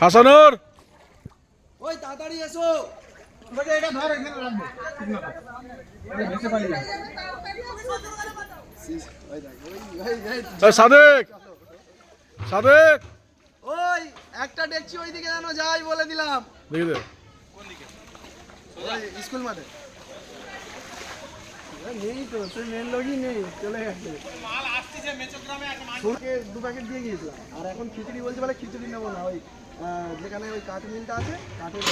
হাসানুর। ওই তাড়াতাড়ি এসো। ওই ওই, ওই, ওই, এই সাদেক সাদেক। ওই একটা ডেকছি ওইদিকে যেন যাই বলে দিলাম। দেখি দে। কোন ওই স্কুল মাঠে। নেই তো সে মেন লোকই নেই চলে গেছে। ছোটকে দু প্যাকেট দিয়ে গিয়েছিলাম। আর এখন খিচুড়ি বলছে বলে খিচুড়ি নেব না ওই যেখানে ওই কাঠ মিলটা আছে কাঠের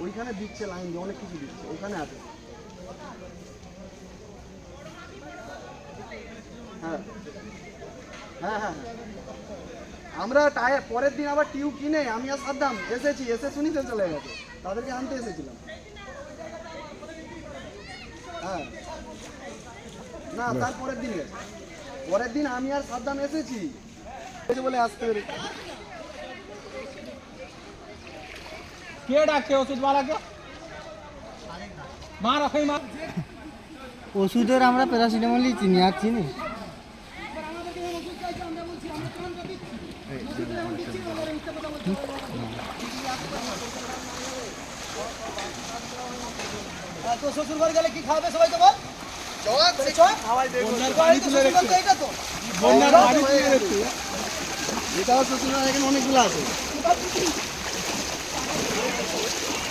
ওইখানে দিচ্ছে লাইন দিয়ে অনেক কিছু দিচ্ছে ওইখানে আছে। হ্যাঁ। হ্যাঁ হ্যাঁ হ্যাঁ। আমরা টায়ার পরের দিন আবার টিউব কিনে আমি আর সাদ্দাম এসেছি এসে শুনিতে চলে গেছে তাদেরকে আনতে এসেছিলাম। হ্যাঁ। না তার পরের দিন পরের দিন আমি আর সাদ্দাম এসেছি। বলে আসতে পেরে কে ডাকছে ওষুধওয়ালাকে মা রাখাই মা ওষুধের আমরা প্যারাসিটামলই চিনি আর চিনি তো শ্বশুর ঘরে গেলে কি খাবে সবাই তো বল শ্বশুর এখানে অনেকগুলো আছে Thank you.